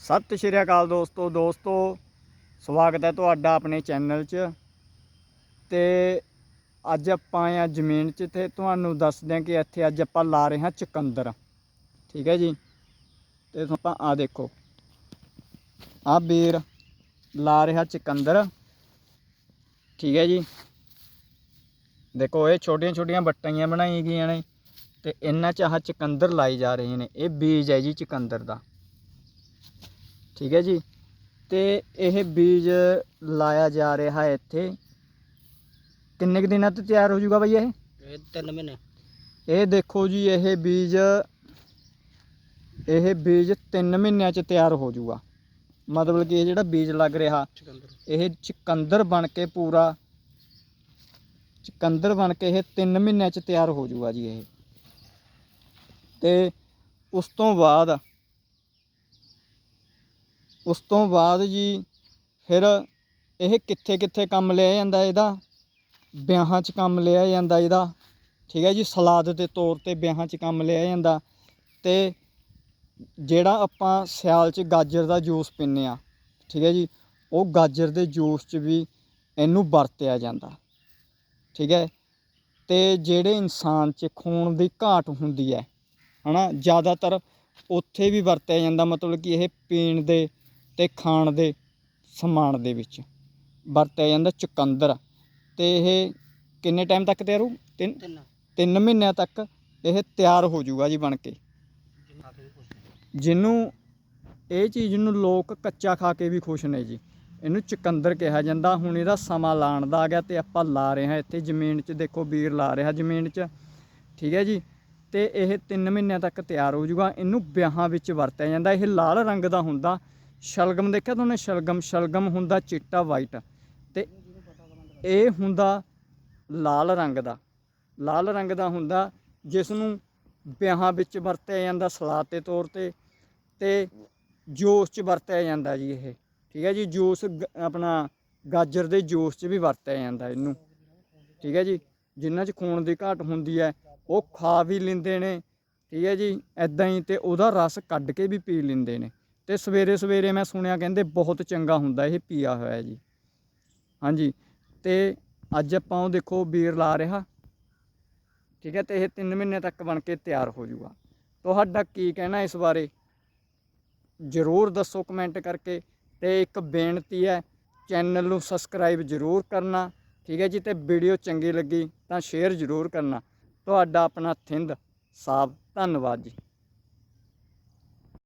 ਸਤਿ ਸ਼੍ਰੀ ਅਕਾਲ ਦੋਸਤੋ ਦੋਸਤੋ, ਸਵਾਗਤ ਹੈ ਤੁਹਾਡਾ ਆਪਣੇ ਚੈਨਲ 'ਚ। ਤੇ ਅੱਜ ਆਪਾਂ ਆ ਜ਼ਮੀਨ 'ਚ ਤੇ ਤੁਹਾਨੂੰ ਦੱਸਦੇ ਹਾਂ ਕਿ ਇੱਥੇ ਅੱਜ ਆਪਾਂ ਲਾ ਰਹੇ ਹਾਂ ਚੁਕੰਦਰ। ਠੀਕ ਹੈ ਜੀ? ਤੇ ਆਪਾਂ ਆ ਦੇਖੋ। ਆ ਬੀਰ ਲਾ ਰਿਹਾ ਚਕੰਦਰ। ਠੀਕ ਹੈ ਜੀ? ਦੇਖੋ, ਇਹ ਛੋਟੀਆਂ ਛੋਟੀਆਂ ਬੱਟਾਂ ਬਣਾਈਆਂ ਗਈਆਂ ਨੇ ਤੇ ਇਹਨਾਂ 'ਚ ਆਹ ਚੁਕੰਦਰ ਲਾਈ ਜਾ ਰਹੇ ਨੇ। ਇਹ ਬੀਜ ਹੈ ਜੀ ਚਕੰਦਰ ਦਾ। ਠੀਕ ਹੈ ਜੀ। ਤੇ ਇਹ ਬੀਜ ਲਾਇਆ ਜਾ ਰਿਹਾ ਹੈ ਇੱਥੇ। ਕਿੰਨੇ ਕੁ ਦਿਨਾਂ ਤੇ ਤਿਆਰ ਹੋ ਜਾਊਗਾ ਬਈ ਇਹ? ਇਹ ਤਿੰਨ ਮਹੀਨੇ। ਇਹ ਦੇਖੋ ਜੀ ਇਹ ਬੀਜ ਇਹ ਬੀਜ 3 ਮਹੀਨਿਆਂ ਚ ਤਿਆਰ ਹੋ ਜਾਊਗਾ। ਮਤਲਬ ਕਿ ਇਹ ਜਿਹੜਾ ਬੀਜ ਲੱਗ ਰਿਹਾ ਇਹ ਚੁਕੰਦਰ ਬਣ ਕੇ ਪੂਰਾ ਚੁਕੰਦਰ ਬਣ ਕੇ ਇਹ 3 ਮਹੀਨਿਆਂ ਚ ਤਿਆਰ ਹੋ ਜਾਊਗਾ ਜੀ ਇਹ। ਤੇ ਉਸ ਤੋਂ ਬਾਅਦ ਉਸ ਤੋਂ ਬਾਅਦ ਜੀ ਫਿਰ ਇਹ ਕਿੱਥੇ ਕਿੱਥੇ ਕੰਮ ਲਿਆ ਜਾਂਦਾ ਇਹਦਾ? ਵਿਆਹਾਂ 'ਚ ਕੰਮ ਲਿਆ ਜਾਂਦਾ ਇਹਦਾ। ਠੀਕ ਹੈ ਜੀ, ਸਲਾਦ ਦੇ ਤੌਰ ਤੇ ਵਿਆਹਾਂ 'ਚ ਕੰਮ ਲਿਆ ਜਾਂਦਾ। ਤੇ ਜਿਹੜਾ ਆਪਾਂ ਸਿਆਲ 'ਚ ਗਾਜਰ ਦਾ ਜੂਸ ਪੀਂਦੇ ਆ ਠੀਕ ਹੈ ਜੀ, ਉਹ ਗਾਜਰ ਦੇ ਜੂਸ 'ਚ ਵੀ ਇਹਨੂੰ ਵਰਤਿਆ ਜਾਂਦਾ। ਠੀਕ ਹੈ, ਤੇ ਜਿਹੜੇ ਇਨਸਾਨ 'ਚ ਖੂਨ ਦੀ ਘਾਟ ਹੁੰਦੀ ਹੈ, ਹਨਾ, ਜ਼ਿਆਦਾਤਰ ਉੱਥੇ ਵੀ ਵਰਤਿਆ ਜਾਂਦਾ। ਮਤਲਬ ਕਿ ਇਹ ਪੀਣ ਦੇ ਤੇ ਖਾਣ ਦੇ ਸਮਾਨ ਦੇ ਵਿੱਚ ਵਰਤਿਆ ਜਾਂਦਾ ਚੁਕੰਦਰ। ਤੇ ਇਹ ਕਿੰਨੇ ਟਾਈਮ ਤੱਕ ਤਿਆਰ ਹੋਊ? ਤਿੰਨ? ਤਿੰਨ। ਮਹੀਨਿਆਂ ਤੱਕ ਇਹ ਤਿਆਰ ਹੋ ਜਾਊਗਾ ਜੀ ਬਣ ਕੇ। ਜਿਹਨੂੰ ਇਹ ਚੀਜ਼ ਨੂੰ ਲੋਕ ਕੱਚਾ ਖਾ ਕੇ ਵੀ ਖੁਸ਼ ਨੇ ਜੀ। ਇਹਨੂੰ ਚੁਕੰਦਰ ਕਿਹਾ ਜਾਂਦਾ। ਹੁਣ ਇਹਦਾ ਸਮਾਂ ਲਾਣ ਦਾ ਆ ਗਿਆ ਤੇ ਆਪਾਂ ਲਾ ਰਹੇ ਹਾਂ ਇੱਥੇ। ਜ਼ਮੀਨ 'ਚ ਦੇਖੋ ਵੀਰ ਲਾ ਰਿਹਾ ਜ਼ਮੀਨ 'ਚ। ਠੀਕ ਹੈ ਜੀ? ਤੇ ਇਹ 3 ਮਹੀਨਿਆਂ ਤੱਕ ਤਿਆਰ ਹੋ ਜਾਊਗਾ। ਇਹਨੂੰ ਵਿਆਹਾਂ ਵਿੱਚ ਵਰਤਿਆ ਜਾਂਦਾ। ਇਹ ਲਾਲ ਰੰਗ ਦਾ ਹੁੰਦਾ। ਸ਼ਲਗਮ ਦੇਖਿਆ ਤੁਹਾਨੂੰ ਸ਼ਲਗਮ ਸ਼ਲਗਮ ਹੁੰਦਾ ਚਿੱਟਾ ਵਾਈਟ ਤੇ ਇਹ ਹੁੰਦਾ ਲਾਲ ਰੰਗ ਦਾ। ਲਾਲ ਰੰਗ ਦਾ ਹੁੰਦਾ ਜਿਸ ਨੂੰ ਵਿਆਹਾਂ ਵਿੱਚ ਵਰਤਿਆ ਜਾਂਦਾ ਸਲਾਦ ਦੇ ਤੌਰ ਤੇ ਤੇ ਜੂਸ 'ਚ ਵਰਤਿਆ ਜਾਂਦਾ ਜੀ ਇਹ। ਠੀਕ ਹੈ ਜੀ, ਜੂਸ ਗ- ਆਪਣਾ ਗਾਜਰ ਦੇ ਜੂਸ 'ਚ ਵੀ ਵਰਤਿਆ ਜਾਂਦਾ ਇਹਨੂੰ। ਠੀਕ ਹੈ ਜੀ ਜਿਨ੍ਹਾਂ 'ਚ ਖੂਨ ਦੀ ਘਾਟ ਹੁੰਦੀ ਹੈ, ਉਹ ਖਾ ਵੀ ਲੈਂਦੇ ਨੇ। ਠੀਕ ਹੈ ਜੀ ਐਦਾਂ ਹੀ ਤੇ ਉਹਦਾ ਰਸ ਕੱਢ ਕੇ ਵੀ ਪੀ ਲੈਂਦੇ ਨੇ। ਤੇ ਸਵੇਰੇ ਸਵੇਰੇ ਮੈਂ ਸੁਣਿਆ ਕਹਿੰਦੇ ਬਹੁਤ ਚੰਗਾ ਹੁੰਦਾ ਇਹ ਪੀਆ ਹੋਇਆ ਜੀ। ਹਾਂਜੀ, ਤੇ ਅੱਜ ਆਪਾਂ ਉਹ ਦੇਖੋ ਬੀਰ ਲਾ ਰਿਹਾ। ਠੀਕ ਹੈ, ਤੇ ਇਹ 3 ਮਹੀਨੇ ਤੱਕ ਬਣ ਕੇ ਤਿਆਰ ਹੋ ਜਾਊਗਾ ਤੁਹਾਡਾ ਕੀ ਕਹਿਣਾ ਇਸ ਬਾਰੇ? ਜ਼ਰੂਰ ਦੱਸੋ ਕਮੈਂਟ ਕਰਕੇ ਤੇ ਇੱਕ ਬੇਨਤੀ ਹੈ ਚੈਨਲ ਨੂੰ ਸਬਸਕ੍ਰਾਈਬ ਜ਼ਰੂਰ ਕਰਨਾ। ਠੀਕ ਹੈ ਜੀ, ਤੇ ਵੀਡੀਓ ਚੰਗੀ ਲੱਗੀ ਤਾਂ ਸ਼ੇਅਰ ਜ਼ਰੂਰ ਕਰਨਾ। ਤੁਹਾਡਾ ਆਪਣਾ ਥਿੰਦ, ਸਾਬ, ਧੰਨਵਾਦ ਜੀ।